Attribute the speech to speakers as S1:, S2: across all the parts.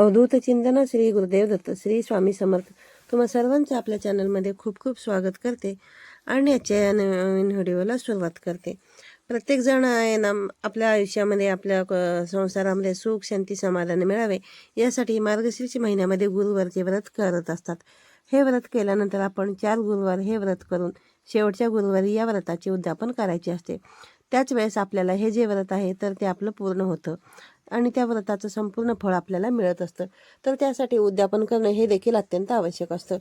S1: अवधूत चिंतन श्री गुरुदेव दत्त श्री स्वामी समर्थ. तुम्हा सर्वांचं आपल्या चॅनलमध्ये खूप खूप स्वागत करते आणि आजच्या या नवीन व्हिडिओला सुरुवात करते. प्रत्येकजण आहे ना आपल्या आयुष्यामध्ये आपल्या क- संसारामध्ये सुख शांती समाधान मिळावे यासाठी मार्गशीर्ष महिन्यामध्ये गुरुवारचे व्रत करत असतात. हे व्रत केल्यानंतर आपण चार गुरुवार हे व्रत करून शेवटच्या गुरुवारी या व्रताचे उद्यापन करायचे असते. त्याच वेळेस आपल्याला हे जे व्रत आहे तर ते आपलं पूर्ण होतं. आणि त्या व्रताचं संपूर्ण फळ आपल्याला मिळत असतं. तर त्यासाठी उद्यापन करणं हे देखील अत्यंत आवश्यक असतं.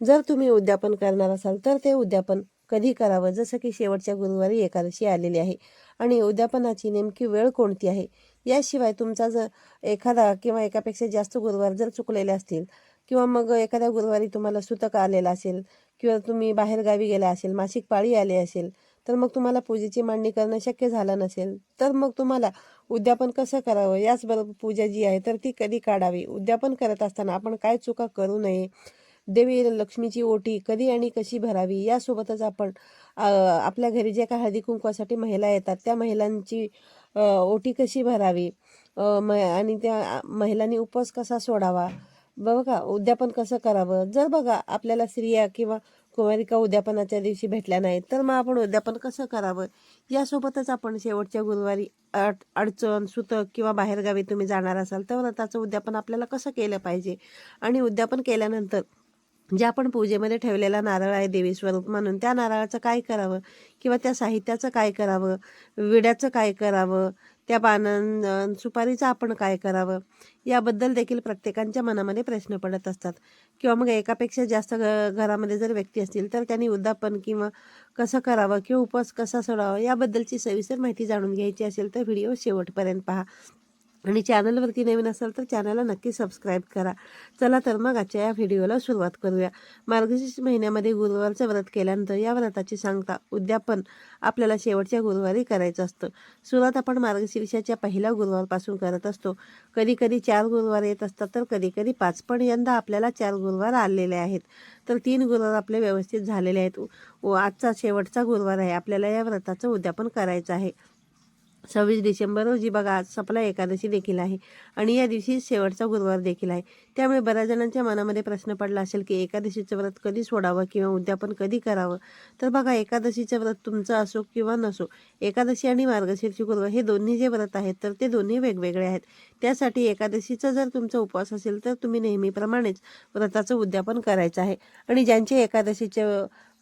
S1: जर तुम्ही उद्यापन करणार असाल तर ते उद्यापन कधी करावं? जसं की शेवटच्या गुरुवारी एकादशी आलेली आहे. आणि उद्यापनाची नेमकी वेळ कोणती आहे? याशिवाय तुमचा जर एखादा किंवा एकापेक्षा जास्त गुरुवार जर चुकलेले असतील किंवा मग एखाद्या गुरुवारी तुम्हाला सुतक आलेलं असेल किंवा तुम्ही बाहेरगावी गेला असेल मासिक पाळी आली असेल तर मग तुम्हाला पूजेची मांडणी करणं शक्य झालं नसेल. तर मग तुम्हाला उद्यापन कसं करावं? याचबरोबर पूजा जी आहे तर ती कधी काढावी? उद्यापन करत असताना आपण काय चुका करू नये? देवी लक्ष्मीची ओटी कधी आणि कशी भरावी? यासोबतच आपण आपल्या घरी जे काही हळदी कुंकवासाठी महिला येतात त्या महिलांची ओटी कशी भरावी? म आणि त्या महिलांनी उपवास कसा सोडावा? बघा उद्यापन कसं करावं? जर बघा आपल्याला स्त्रिया किंवा कुमारिका उद्यापनाच्या दिवशी भेटल्या नाहीत. तर मग आपण उद्यापन कसं करावं? यासोबतच आपण शेवटच्या गुरुवारी अड अडचण सुतक किंवा बाहेरगावी तुम्ही जाणार असाल तर व्रताचं उद्यापन आपल्याला कसं केलं पाहिजे? आणि उद्यापन केल्यानंतर जे आपण पूजेमध्ये ठेवलेला नारळ आहे देवी स्वरूप म्हणून त्या नारळाचं काय करावं? किंवा त्या साहित्याचं काय करावं? विड्याचं काय करावं? त्या पानं सुपारीचं आपण काय करावं? याबद्दल देखील प्रत्येकांच्या मनामध्ये प्रश्न पडत असतात. किंवा मग एकापेक्षा जास्त घरामध्ये जर व्यक्ती असतील तर त्यांनी उद्यापन किंवा कसं करावं किंवा उपवास कसा सोडावा याबद्दलची सविस्तर माहिती जाणून घ्यायची असेल तर व्हिडिओ शेवटपर्यंत पहा. आणि चॅनलवरती नवीन असाल तर चॅनलला नक्की सबस्क्राईब करा. चला तर मग आजच्या या व्हिडिओला सुरुवात करूया. मार्गशीर्ष महिन्यामध्ये गुरुवारचं व्रत केल्यानंतर या व्रताची सांगता उद्यापन आपल्याला शेवटच्या गुरुवारी करायचं असतं. सुरुवात आपण मार्गशीर्षाच्या पहिल्या गुरुवारपासून करत असतो. कधी कधी चार गुरुवार येत असतात तर कधी कधी पाच. पण यंदा आपल्याला चार गुरुवार आलेले आहेत. तर तीन गुरुवार आपले व्यवस्थित झालेले आहेत. व आजचा शेवटचा गुरुवार आहे. आपल्याला या व्रताचं उद्यापन करायचं आहे. सव्वीस डिसेंबर रोजी बघा आज सपला एकादशी देखील आहे आणि या दिवशी शेवटचा गुरुवार देखील आहे. त्यामुळे बऱ्याच जणांच्या मनामध्ये प्रश्न पडला असेल की एकादशीचं व्रत कधी सोडावं किंवा उद्यापन कधी करावं? तर बघा एकादशीचं व्रत तुमचं असो किंवा नसो एकादशी आणि मार्गशीर्ष गुरुवार हे दोन्ही जे व्रत आहेत तर ते दोन्ही वेगवेगळे आहेत. त्यासाठी एकादशीचा जर तुमचा उपवास असेल तर तुम्ही नेहमीप्रमाणेच व्रताचं उद्यापन करायचं आहे. आणि ज्यांचे एकादशीचे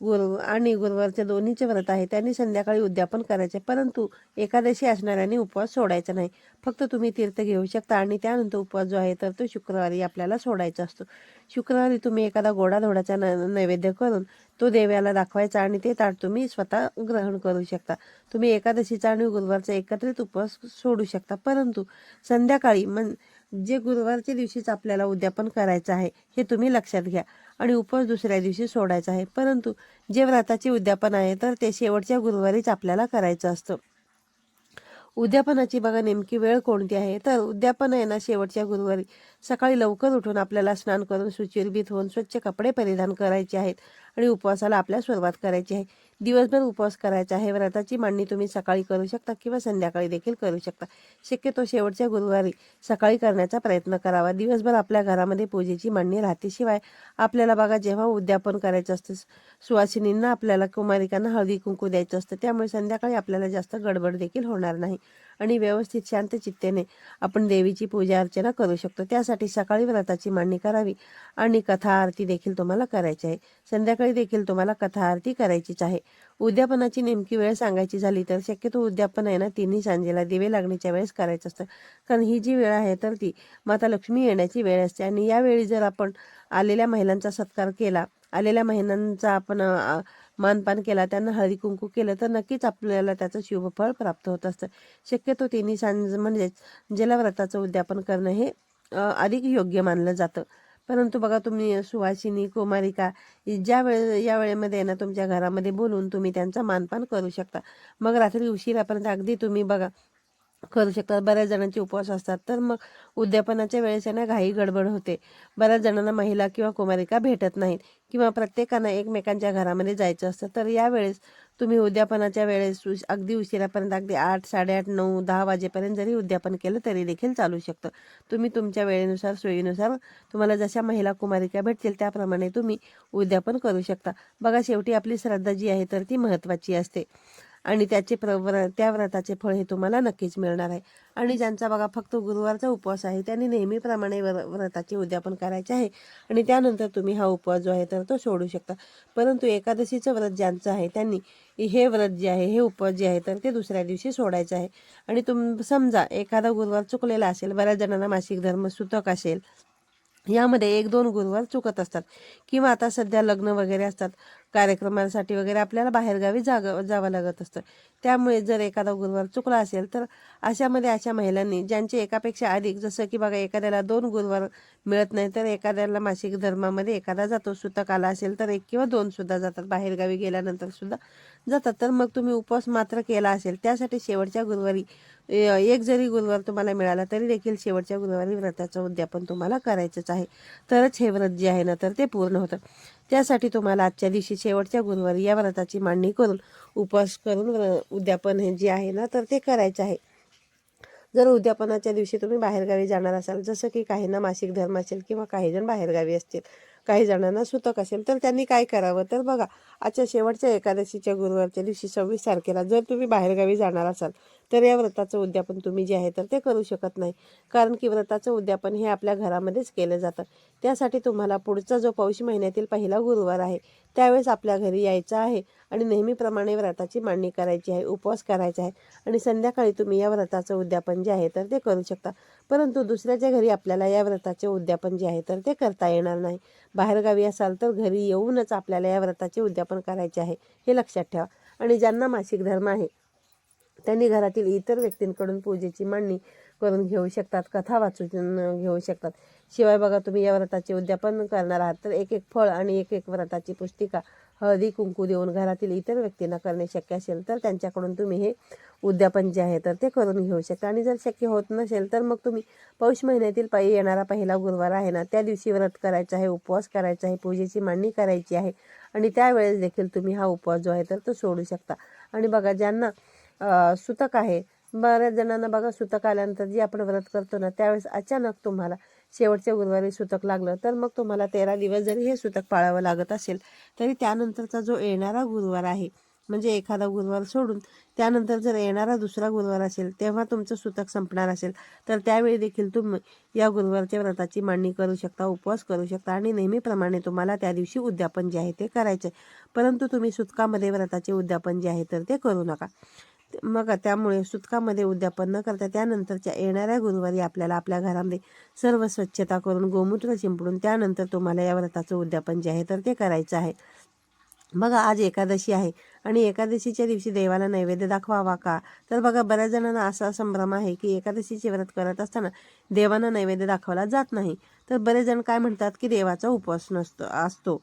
S1: गुरु आणि गुरुवारचे दोन्हीचे व्रत आहे त्यांनी संध्याकाळी उद्यापन करायचे. परंतु एकादशी असणाऱ्यांनी उपवास सोडायचा नाही. फक्त तुम्ही तीर्थ घेऊ शकता आणि त्यानंतर उपवास जो आहे तर तो शुक्रवारी आपल्याला सोडायचा असतो. शुक्रवारी तुम्ही एखादा गोडाधोडाचा न नैवेद्य करून तो देवाला दाखवायचा आणि ते ताट तुम्ही स्वतः ग्रहण करू शकता. तुम्ही एकादशीचा आणि गुरुवारचा एकत्रित उपवास सोडू शकता. परंतु संध्याकाळी मन जे गुरुवारच्या दिवशीच आपल्याला उद्यापन करायचं आहे हे तुम्ही लक्षात घ्या. आणि उपवास दुसऱ्या दिवशी सोडायचा आहे. परंतु जे व्रताचे उद्यापन आहे तर ते शेवटच्या गुरुवारीच आपल्याला करायचं असतं. उद्यापनाची बघा नेमकी वेळ कोणती आहे? तर उद्यापन आहे ना शेवटच्या गुरुवारी. सकाळी लवकर उठून आपल्याला स्नान करून सुचिर्भित होऊन स्वच्छ कपडे परिधान करायचे आहेत. आणि उपवासाला आपल्या सुरुवात करायची आहे. दिवसभर उपवास करायचा आहे. व्रताची मांडणी तुम्ही सकाळी करू शकता किंवा संध्याकाळी देखील करू शकता. शक्यतो शेवटच्या गुरुवारी सकाळी करण्याचा प्रयत्न करावा. दिवसभर आपल्या घरामध्ये पूजेची मांडणी राहते शिवाय आपल्याला बघा जेव्हा उद्यापन करायचं असतं सुवासिनींना आपल्याला कुमारिकांना हळदी कुंकू द्यायचं असतं त्यामुळे संध्याकाळी आपल्याला जास्त गडबड देखील होणार नाही. आणि व्यवस्थित शांत चित्तेने आपण देवीची पूजा अर्चना करू शकतो. त्यासाठी सकाळी व्रताची मांडणी करावी आणि कथा आरती देखील तुम्हाला करायची आहे. संध्याकाळी देखील तुम्हाला कथा आरती करायचीच आहे. उद्यापनाची नेमकी वेळ सांगायची झाली तर शक्यतो उद्यापन आहे ना तिन्ही सांजेला दिवे लागण्याच्या वेळेस करायचं असतं. कारण ही जी वेळ आहे तर ती माता लक्ष्मी येण्याची वेळ असते. आणि यावेळी जर आपण आलेल्या महिलांचा सत्कार केला आलेल्या महिलांचा आपण मानपान केला त्यांना हळदी कुंकू केलं तर नक्कीच आपल्याला त्याचं शुभफळ प्राप्त होत असतं. शक्यतो तिन्ही सांज म्हणजेच जलव्रताचं उद्यापन करणं हे अधिक योग्य मानलं जातं. परंतु बघा तुम्ही सुवासिनी कुमारिका ज्या वेळे या वेळेमध्ये ना तुमच्या घरामध्ये बोलून तुम्ही त्यांचा मानपान करू शकता. मग रात्री उशिरापर्यंत अगदी तुम्ही बघा करू शकतात. बऱ्याच जणांचे उपवास असतात. तर मग उद्यापनाच्या वेळेस यांना घाई गडबड होते. बऱ्याच जणांना महिला किंवा कुमारिका भेटत नाहीत किंवा प्रत्येकानं एकमेकांच्या घरामध्ये जायचं असतं. तर यावेळेस तुम्ही उद्यापनाच्या वेळेस अगदी उशिरापर्यंत अगदी आठ साडेआठ नऊ दहा वाजेपर्यंत जरी उद्यापन केलं तरी देखील चालू शकतं. तुम्ही तुमच्या वेळेनुसार सोयीनुसार तुम्हाला जशा महिला कुमारिका भेटतील त्याप्रमाणे तुम्ही उद्यापन करू शकता. बघा शेवटी आपली श्रद्धा जी आहे तर ती महत्त्वाची असते. आणि त्याचे प्र व्र त्या व्रताचे फळ हे तुम्हाला नक्कीच मिळणार आहे. आणि ज्यांचा बघा फक्त गुरुवारचा उपवास आहे त्यांनी नेहमीप्रमाणे व्र व्रताचे उद्यापन करायचे आहे. आणि त्यानंतर तुम्ही हा उपवास जो आहे तर तो सोडू शकता. परंतु एकादशीचं व्रत ज्यांचं आहे त्यांनी हे व्रत जे आहे हे उपवास जे आहे तर ते दुसऱ्या दिवशी सोडायचं आहे. आणि तुम समजा एखादा गुरुवार चुकलेला असेल बऱ्याच जणांना मासिक धर्म सुतक असेल यामध्ये एक दोन गुरुवार चुकत असतात. किंवा आता सध्या लग्न वगैरे असतात कार्यक्रमासाठी वगैरे आपल्याला बाहेरगावी जाग जावं लागत असतं. त्यामुळे जर एखादा गुरुवार चुकला असेल तर अशामध्ये अशा महिलांनी ज्यांचे एकापेक्षा अधिक जसं की बघा एखाद्याला दोन गुरुवार मिळत नाही तर एखाद्याला मासिक धर्मामध्ये एखादा जातो. सुतक आला असेल तर एक किंवा दोन सुद्धा जातात. बाहेरगावी गेल्यानंतर सुद्धा जातात. तर मग तुम्ही उपवास मात्र केला असेल त्यासाठी शेवटच्या गुरुवारी एक जरी गुरुवार तुम्हाला मिळाला तरी देखील शेवटच्या गुरुवारी व्रताचं उद्यापन तुम्हाला करायचंच आहे. तरच हे व्रत जे आहे ना तर ते पूर्ण होतं. त्यासाठी तुम्हाला आजच्या दिवशी शेवटच्या गुरुवार या व्रताची मांडणी करून उपवास करून उद्यापन हे जे आहे ना तर ते करायचं आहे. जर उद्यापनाच्या दिवशी तुम्ही बाहेरगावी जाणार असाल जसं की काहींना मासिक धर्म असेल किंवा काही जण बाहेरगावी असतील काही जणांना सुतक असेल तर त्यांनी काय करावं? तर बघा आजच्या शेवटच्या एकादशीच्या गुरुवारच्या दिवशी सव्वीस तारखेला जर तुम्ही बाहेरगावी जाणार असाल तर या व्रताचं उद्यापन तुम्ही जे आहे तर ते करू शकत नाही. कारण की व्रताचं उद्यापन हे आपल्या घरामध्येच केलं जातं. त्यासाठी तुम्हाला पुढचा जो पौष महिन्यातील पहिला गुरुवार आहे त्यावेळेस आपल्या घरी यायचं आहे आणि नेहमीप्रमाणे व्रताची मांडणी करायची आहे उपवास करायचा आहे आणि संध्याकाळी तुम्ही या व्रताचं उद्यापन जे आहे तर ते करू शकता. परंतु दुसऱ्याच्या घरी आपल्याला या व्रताचे उद्यापन जे आहे तर ते करता येणार नाही. बाहेरगावी असाल तर घरी येऊनच आपल्याला या व्रताचे उद्यापन करायचे आहे हे लक्षात ठेवा. आणि ज्यांना मासिक धर्म आहे त्यांनी घरातील इतर व्यक्तींकडून पूजेची मांडणी करून घेऊ शकतात कथा वाचून घेऊ शकतात. शिवाय बघा तुम्ही या व्रताचे उद्यापन करणार आहात तर एक एक फळ आणि एक एक व्रताची पुस्तिका हळदी कुंकू देऊन घरातील इतर व्यक्तींना करणे शक्य असेल तर त्यांच्याकडून तुम्ही हे उद्यापन जे आहे तर ते करून घेऊ शकता. आणि जर शक्य होत नसेल तर मग तुम्ही पौष महिन्यातील पायी येणारा पहिला गुरुवार आहे ना त्या दिवशी व्रत करायचं आहे उपवास करायचा आहे पूजेची मांडणी करायची आहे. आणि त्यावेळेस देखील तुम्ही हा उपवास जो आहे तर तो सोडू शकता. आणि बघा ज्यांना सुतक आहे. बऱ्याच जणांना बघा सुतक आल्यानंतर जे आपण व्रत करतो ना त्यावेळेस अचानक तुम्हाला शेवटच्या गुरुवारी सुतक लागलं तर मग तुम्हाला तेरा दिवस जरी हे सुतक पाळावं लागत असेल तरी त्यानंतरचा जो येणारा गुरुवार आहे म्हणजे एखादा गुरुवार सोडून त्यानंतर जर येणारा दुसरा गुरुवार असेल तेव्हा तुमचं सुतक संपणार असेल तर त्यावेळी देखील तुम्ही या गुरुवारच्या व्रताची मांडणी करू शकता उपवास करू शकता आणि नेहमीप्रमाणे तुम्हाला त्या दिवशी उद्यापन जे आहे ते करायचं आहे परंतु तुम्ही सुतकामध्ये व्रताचे उद्यापन जे आहे तर ते करू नका. मग त्यामुळे सुतकामध्ये उद्यापन न करता त्यानंतरच्या येणाऱ्या गुरुवारी आपल्याला आपल्या घरामध्ये सर्व स्वच्छता करून गोमूत्र शिंपडून त्यानंतर तुम्हाला या व्रताचं उद्यापन जे आहे तर ते करायचं आहे. बघा आज एकादशी आहे आणि एकादशीच्या दिवशी देवाला नैवेद्य दाखवावा का? तर बघा बऱ्याच जणांना असा संभ्रम आहे की एकादशीचे व्रत करत असताना देवांना नैवेद्य दाखवला जात नाही. तर बरेच जण काय म्हणतात की देवाचा उपवास नसतो असतो.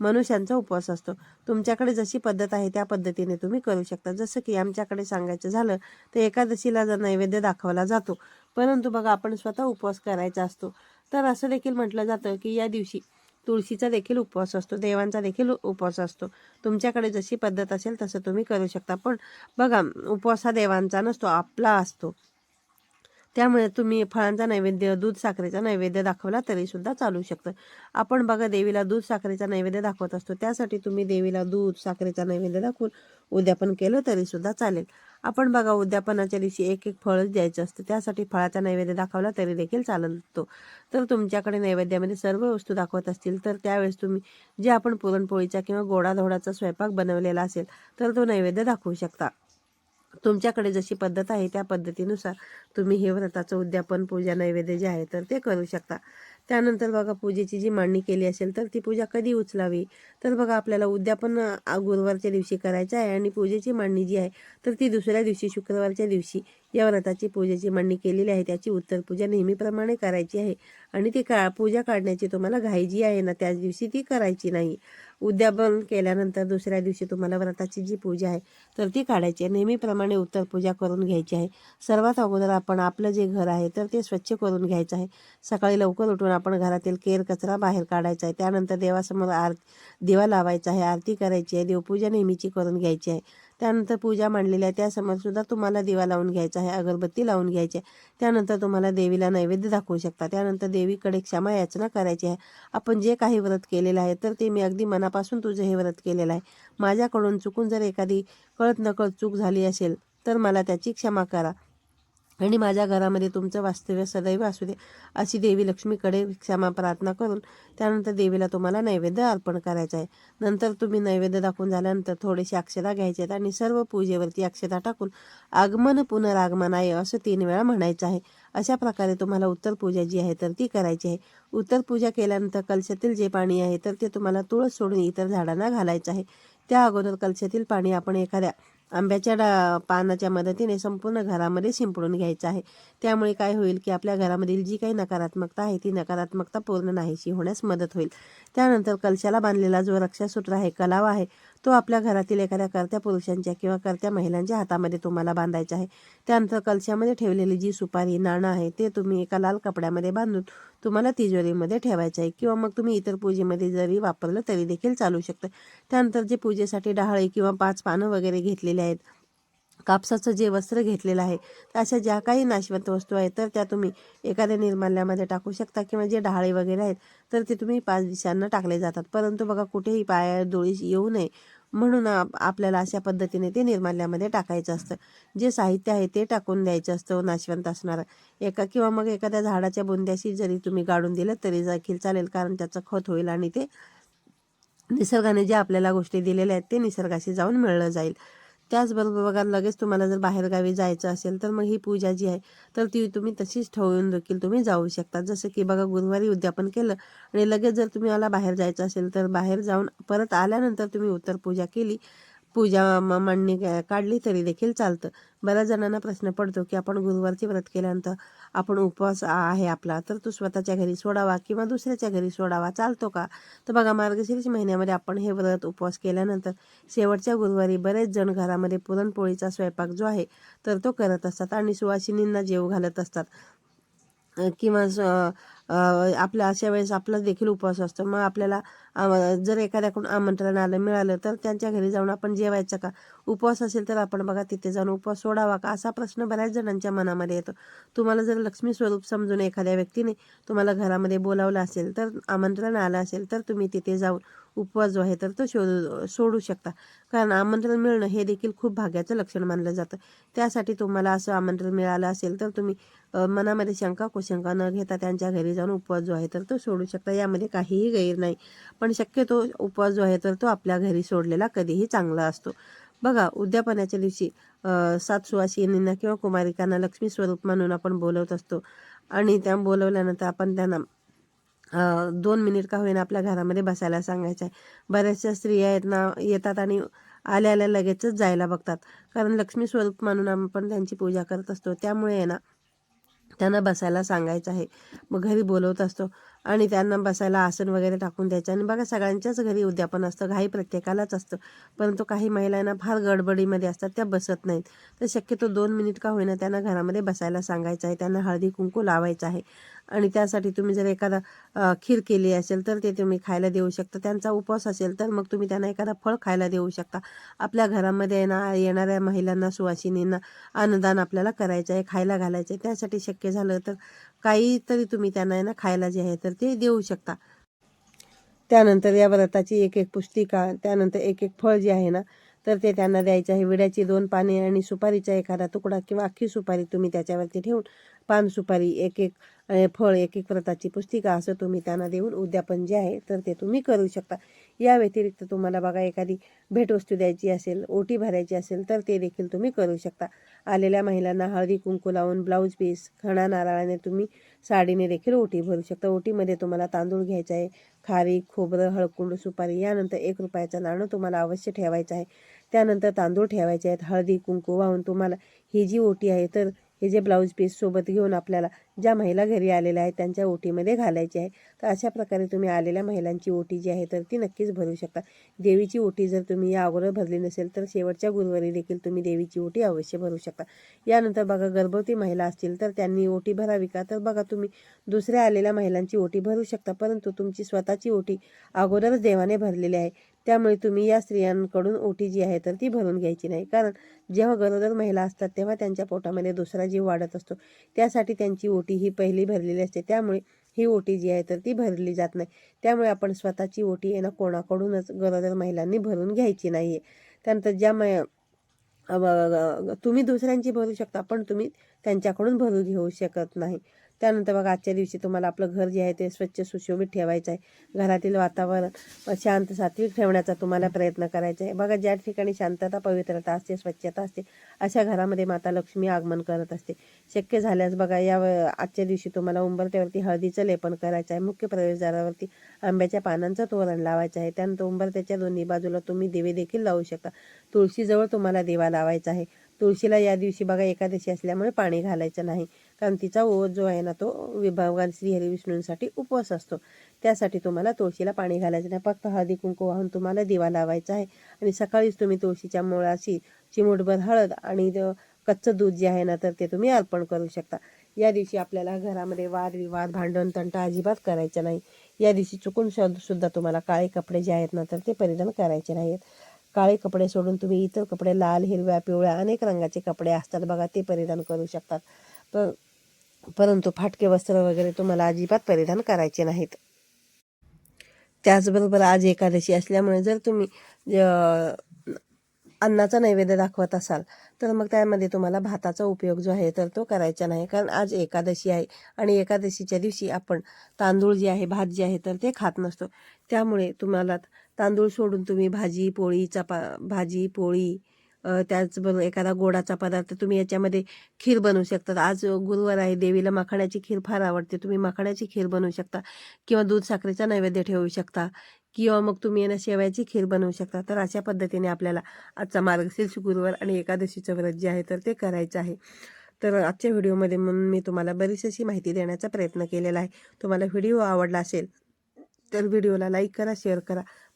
S1: मनुष्यांचा उपवास असतो. तुमच्याकडे जशी पद्धत आहे त्या पद्धतीने तुम्ही करू शकता. जसं की आमच्याकडे सांगायचं झालं तर एकादशीला जर नैवेद्य दाखवला जातो. परंतु बघा आपण स्वतः उपवास करायचा असतो. तर असं देखील म्हटलं जातं की या दिवशी तुळशीचा देखील उपवास असतो देवांचा देखील उपवास असतो. तुमच्याकडे जशी पद्धत असेल तसं तुम्ही करू शकता. पण बघा उपवास हा देवांचा नसतो आपला असतो. त्यामुळे तुम्ही फळांचा नैवेद्य दूध साखरेचा नैवेद्य दाखवला तरी सुद्धा चालू शकतं. आपण बघा देवीला दूध साखरेचा नैवेद्य दाखवत असतो. त्यासाठी तुम्ही देवीला दूध साखरेचा नैवेद्य दाखवून उद्यापन केलं तरी सुद्धा चालेल. आपण बघा उद्यापनाच्या दिवशी एक एक फळच द्यायचं असतं. त्यासाठी फळाचा नैवेद्य दाखवला तरी देखील चालतो. तर तुमच्याकडे नैवेद्यामध्ये सर्व वस्तू दाखवत असतील तर त्यावेळेस तुम्ही जे आपण पुरणपोळीचा किंवा गोडाधोडाचा स्वयंपाक बनवलेला असेल तर तो नैवेद्य दाखवू शकता. तुमच्याकडे जशी पद्धत आहे त्या पद्धतीनुसार तुम्ही हे व्रताचं उद्यापन पूजा नैवेद्य जे आहे तर ते करू शकता. त्यानंतर बघा पूजेची जी मांडणी केली असेल तर ती पूजा कधी उचलावी? तर बघा आपल्याला उद्यापन गुरुवारच्या दिवशी करायचं आहे आणि पूजेची मांडणी जी आहे तर ती दुसऱ्या दिवशी शुक्रवारच्या दिवशी या व्रताची पूजेची मांडणी केलेली आहे. त्याची उत्तर पूजा नेहमीप्रमाणे करायची आहे. आणि ती का पूजा काढण्याची तुम्हाला घाई जी आहे ना त्याच दिवशी ती करायची नाही. उद्यापन केल्यानंतर दुसऱ्या दिवशी तुम्हाला व्रताची जी पूजा आहे तर ती काढायची आहे. नेहमीप्रमाणे उत्तर पूजा करून घ्यायची आहे. सर्वात अगोदर आपण आपलं जे घर आहे तर ते स्वच्छ करून घ्यायचं आहे. सकाळी लवकर उठून आपण घरातील केर कचरा बाहेर काढायचा आहे. त्यानंतर देवासमोर आर दिवा लावायचा आहे. आरती करायची आहे. देवपूजा नेहमीची करून घ्यायची आहे. त्यानंतर पूजा मांडलेली आहे. त्यासमोर सुद्धा तुम्हाला दिवा लावून घ्यायचा आहे अगरबत्ती लावून घ्यायची आहे. त्यानंतर तुम्हाला देवीला नैवेद्य दाखवू शकता. त्यानंतर देवीकडे क्षमा याचना करायची आहे. आपण जे काही व्रत केलेलं आहे तर ते मी अगदी मनापासून तुझं हे व्रत केलेलं आहे. माझ्याकडून चुकून जर एखादी कळत नकळत चूक झाली असेल तर मला त्याची क्षमा करा. आणि माझ्या घरामध्ये तुमचं वास्तव्य सदैव असू दे अशी देवी लक्ष्मीकडे क्षमा प्रार्थना करून त्यानंतर देवीला तुम्हाला नैवेद्य अर्पण करायचं आहे. नंतर तुम्ही नैवेद्य दाखवून झाल्यानंतर थोडेसे अक्षता घ्यायचे आहेत आणि सर्व पूजेवरती अक्षता टाकून आगमन पुनरागमन आहे असं तीन वेळा म्हणायचं आहे. अशा प्रकारे तुम्हाला उत्तर पूजा जी आहे तर ती करायची आहे. उत्तर पूजा केल्यानंतर कलशातील जे पाणी आहे तर ते तुम्हाला तुळस सोडून इतर झाडांना घालायचं आहे. त्या अगोदर कलशातील पाणी आपण एखाद्या आंब्याच्या डा पानाच्या मदतीने संपूर्ण घरामध्ये शिंपडून घ्यायचं आहे. त्यामुळे काय होईल की आपल्या घरामधील जी काही नकारात्मकता आहे ती नकारात्मकता पूर्ण नाहीशी होण्यास मदत होईल. त्यानंतर कलशाला बांधलेला जो रक्षासूत्र आहे कलावा आहे तो आपल्या घरातील एखाद्या कर्त्या पुरुषांच्या किंवा कर्त्या महिलांच्या हातामध्ये तुम्हाला बांधायचा आहे. त्यानंतर कलशामध्ये ठेवलेली जी सुपारी नाणं आहे ते तुम्ही एका लाल कपड्यामध्ये बांधून तुम्हाला तिजोरीमध्ये ठेवायचं आहे. किंवा मग तुम्ही इतर पूजेमध्ये जरी वापरलं तरी देखील चालू शकतं. त्यानंतर जे पूजेसाठी डहाळे किंवा पाच पानं वगैरे घेतलेले आहेत कापसाचं जे वस्त्र घेतलेलं आहे तर अशा ज्या काही नाशवंत वस्तू आहेत तर त्या तुम्ही एखाद्या निर्माल्यामध्ये टाकू शकता किंवा जे डहाळे वगैरे आहेत तर ते तुम्ही पाच दिशांना टाकले जातात. परंतु बघा कुठेही पाया डोळी येऊ नये म्हणून आपल्याला अशा पद्धतीने ते निर्माल्यामध्ये टाकायचं असतं. जे साहित्य आहे ते टाकून द्यायचं असतं नाशवंत असणारं. एका किंवा मग एखाद्या झाडाच्या बुंद्याशी जरी तुम्ही गाडून दिलं तरी देखील चालेल कारण त्याचं खत होईल आणि ते निसर्गाने जे आपल्याला गोष्टी दिलेल्या आहेत ते निसर्गाशी जाऊन मिळलं जाईल. त्याचबरोबर बघा लगेच तुम्हाला जर बाहेरगावी जायचं असेल तर मग ही पूजा जी आहे तर ती तुम्ही तशीच ठेवून देखील तुम्ही जाऊ शकता. जसं की बघा गुरुवारी उद्यापन केलं आणि लगेच जर तुम्ही मला बाहेर जायचं असेल तर बाहेर जाऊन परत आल्यानंतर तुम्ही उत्तर पूजा केली. पूजा मांडणी काढली तरी देखील चालतं. बऱ्याच जणांना प्रश्न पडतो की आपण गुरुवारचे व्रत केल्यानंतर आपण उपवास आहे आपला तर तो स्वतःच्या घरी सोडावा किंवा दुसऱ्याच्या घरी सोडावा चालतो का? तर बघा मार्गशीर्ष महिन्यामध्ये आपण हे व्रत उपवास केल्यानंतर शेवटच्या गुरुवारी बरेच जण घरामध्ये पुरणपोळीचा स्वयंपाक जो आहे तर तो करत असतात आणि सुवासिनींना जेव घालत असतात. किंवा आपल्या अशा वेळेस आपला देखील उपवास असतो. मग आपल्याला जर एखाद्याकडून आमंत्रण आलं मिळालं तर त्यांच्या घरी जाऊन आपण जेवायचं का? उपवास असेल तर आपण बघा तिथे जाऊन उपवास सोडावा का? असा प्रश्न बऱ्याच जणांच्या मनामध्ये येतो. तुम्हाला जर लक्ष्मी स्वरूप समजून एखाद्या व्यक्तीने तुम्हाला घरामध्ये बोलावलं असेल तर आमंत्रण आलं असेल तर तुम्ही तिथे जाऊन उपवास जो आहे तर तो शोधू सोडू शकता. कारण आमंत्रण मिळणं हे देखील खूप भाग्याचं लक्षण मानलं जातं. त्यासाठी तुम्हाला असं आमंत्रण मिळालं असेल तर तुम्ही मनामध्ये शंका कुशंका न घेता त्यांच्या घरी जाऊन उपवास जो आहे तर तो सोडू शकता. यामध्ये काहीही गैर नाही. पण शक्यतो उपवास जो आहे तर तो आपल्या घरी सोडलेला कधीही चांगला असतो. बघा उद्यापनाच्या दिवशी सात सुवासिनींना किंवा कुमारिकांना लक्ष्मी स्वरूप म्हणून आपण बोलवत असतो. आणि त्या बोलवल्यानंतर आपण त्यांना दोन मिनिट का होईना आपल्या घरामध्ये बसायला सांगायचं आहे बऱ्याचशा स्त्रिया आहेत ना येतात आणि आल्या आल्या लगेचच जायला बघतात. कारण लक्ष्मी स्वरूप म्हणून आपण त्यांची पूजा करत असतो. त्यामुळे आहे ना त्यांना बसायला सांगायचं आहे. मग घरी बोलवत असतो. आणि त्यांना बसायला आसन वगैरे टाकून द्यायचं. आणि बघा सगळ्यांच्याच घरी उद्यापन असतं घाई प्रत्येकालाच असतं. परंतु काही महिलांना फार गडबडीमध्ये असतात त्या बसत नाहीत. तर शक्यतो दोन मिनिट का होईना त्यांना घरामध्ये बसायला सांगायचं आहे त्यांना हळदी कुंकू लावायचं आहे. आणि त्यासाठी तुम्ही जर एखादा खीर केली असेल तर ते तुम्ही खायला देऊ शकता. त्यांचा उपवास असेल तर मग तुम्ही त्यांना एखादा फळ खायला देऊ शकता. आपल्या घरामध्ये येणा येणाऱ्या महिलांना सुवासिनींना अन्नदान आपल्याला करायचं आहे खायला घालायचं आहे. त्यासाठी शक्य झालं तर काहीतरी तुम्ही त्यांना ना खायला जे आहे तर ते देऊ शकता. त्यानंतर या व्रताची एक एक पुस्तिका त्यानंतर एक एक फळ जे आहे ना तर ते त्यांना द्यायचे आहे. विड्याची दोन पाने आणि सुपारीचा एखादा तुकडा किंवा अख्खी सुपारी तुम्ही त्याच्यावरती ठेवून पान सुपारी एक एक फळ एक एक व्रताची पुस्तिका असं तुम्ही त्यांना देऊन उद्यापन जे आहे तर ते तुम्ही करू शकता. या व्यतिरिक्त तुम्हाला बघा एखादी भेटवस्तू द्यायची असेल ओटी भरायची असेल तर ते देखील तुम्ही करू शकता. आलेल्या महिलांना हळदी कुंकू लावून ब्लाऊज पीस खणा नारळाने तुम्ही साडीने देखील ओटी भरू शकता. ओटीमध्ये तुम्हाला तांदूळ घ्यायचा आहे खारी खोबरं हळकुंड सुपारी यानंतर एक रुपयाचं नाणं तुम्हाला अवश्य ठेवायचं आहे. त्यानंतर तांदूळ ठेवायचे आहेत. हळदी कुंकू वाहून तुम्हाला ही जी ओटी आहे तर हे जे ब्लाऊज पीस सोबत घेऊन आपल्याला ज्या महिला घरी आलेल्या आहेत त्यांच्या ओटीमध्ये घालायची आहे तर अशा प्रकारे तुम्ही आलेल्या महिलांची ओटी जी आहे तर ती नक्कीच भरू शकता. देवीची ओटी जर तुम्ही या अगोदर भरली नसेल तर शेवटच्या गुरुवारी देखील तुम्ही देवीची ओटी अवश्य भरू शकता. यानंतर बघा गर्भवती महिला असतील तर त्यांनी ओटी भरावी का? तर बघा तुम्ही दुसऱ्या आलेल्या महिलांची ओटी भरू शकता परंतु तुमची स्वतःची ओटी अगोदरच देवाने भरलेली आहे. त्यामुळे तुम्ही या स्त्रियांकडून ओटी जी आहे तर ती भरून घ्यायची नाही. कारण जेव्हा गरोदर महिला असतात तेव्हा त्यांच्या पोटामध्ये दुसरा जीव वाढत असतो. त्यासाठी त्यांची ओटी ही पहिली भरलेली असते. त्यामुळे ही ओटी जी आहे तर ती भरली जात नाही. त्यामुळे आपण स्वतःची ओटी आहे ना कोणाकडूनच गरोदर महिलांनी भरून घ्यायची नाही आहे त्यानंतर ज्या मै तुम्ही दुसऱ्यांची भरू शकता पण तुम्ही त्यांच्याकडून भरू घेऊ शकत नाही. त्यानंतर बघा आजच्या दिवशी तुम्हाला आपलं घर जे आहे ते स्वच्छ सुशोभित ठेवायचं आहे. घरातील वातावरण शांत सात्विक ठेवण्याचा तुम्हाला प्रयत्न करायचा आहे. बघा ज्या ठिकाणी शांतता पवित्रता असते स्वच्छता असते अशा घरामध्ये माता लक्ष्मी आगमन करत असते. शक्य झाल्यास बघा या व- आजच्या दिवशी तुम्हाला उंबरत्यावरती हळदीचं लेपन करायचं आहे. मुख्य प्रवेशद्वारावरती आंब्याच्या पानांचं तोरण लावायचं आहे. त्यानंतर उंबरत्याच्या दोन्ही बाजूला तुम्ही दिवे देखील लावू शकता. तुळशीजवळ तुम्हाला दिवा लावायचा आहे. तुळशीला या दिवशी बघा एकादशी असल्यामुळे पाणी घालायचं नाही. कांतीचा ओवत जो आहे ना तो वि- श्रीहरी श्री हरी विष्णूंसाठी उपवास असतो. त्यासाठी तुम्हाला तुळशीला पाणी घालायचं नाही. फक्त हळदी कुंकू वाहून तुम्हाला दिवा लावायचा आहे. आणि सकाळीच तुम्ही तुळशीच्या मुळाशी चिमूटभर हळद आणि कच्चं दूध जे आहे ना तर ते तुम्ही अर्पण करू शकता. या दिवशी आपल्याला घरामध्ये वाद विवाद भांडण तंटा अजिबात करायचं नाही. या दिवशी चुकून सुद्धा तुम्हाला काळे कपडे जे आहेत ना तर ते परिधान करायचे नाहीत. काळे कपडे सोडून तुम्ही इतर कपडे लाल हिरव्या पिवळ्या अनेक रंगाचे कपडे असतात बघा ते परिधान करू शकतात. पण परंतु फाटके वस्त्र वगैरे तुम्हाला अजिबात परिधान करायचे नाहीत. त्याचबरोबर आज एकादशी असल्यामुळे जर तुम्ही अन्नाचा नैवेद्य दाखवत असाल तर मग त्यामध्ये तुम्हाला भाताचा उपयोग जो आहे तर तो करायचा नाही. कारण आज एकादशी आहे आणि एकादशीच्या दिवशी आपण तांदूळ जे आहे भात जे आहे तर ते खात नसतो. त्यामुळे तुम्हाला तांदूळ सोडून तुम्ही भाजी पोळी चपा भाजी पोळी त्याचबरोबर एखादा गोडाचा पदार्थ तुम्ही याच्यामध्ये खीर बनवू शकतात आज गुरुवार आहे देवीला माखण्याची खीर फार आवडते. तुम्ही माखण्याची खीर बनवू शकता किंवा दूध साखरेचा नैवेद्य ठेवू शकता किंवा मग तुम्ही यांना शेवयाची खीर बनवू शकता. तर अशा पद्धतीने आपल्याला आजचा मार्गशीर्ष गुरुवार आणि एकादशीचं व्रत जे आहे तर ते करायचं आहे. तर आजच्या व्हिडिओमध्ये म्हणून मी तुम्हाला बरीच अशी माहिती देण्याचा प्रयत्न केलेला आहे. तुम्हाला व्हिडिओ आवडला असेल तर व्हिडिओला लाईक करा शेअर करा.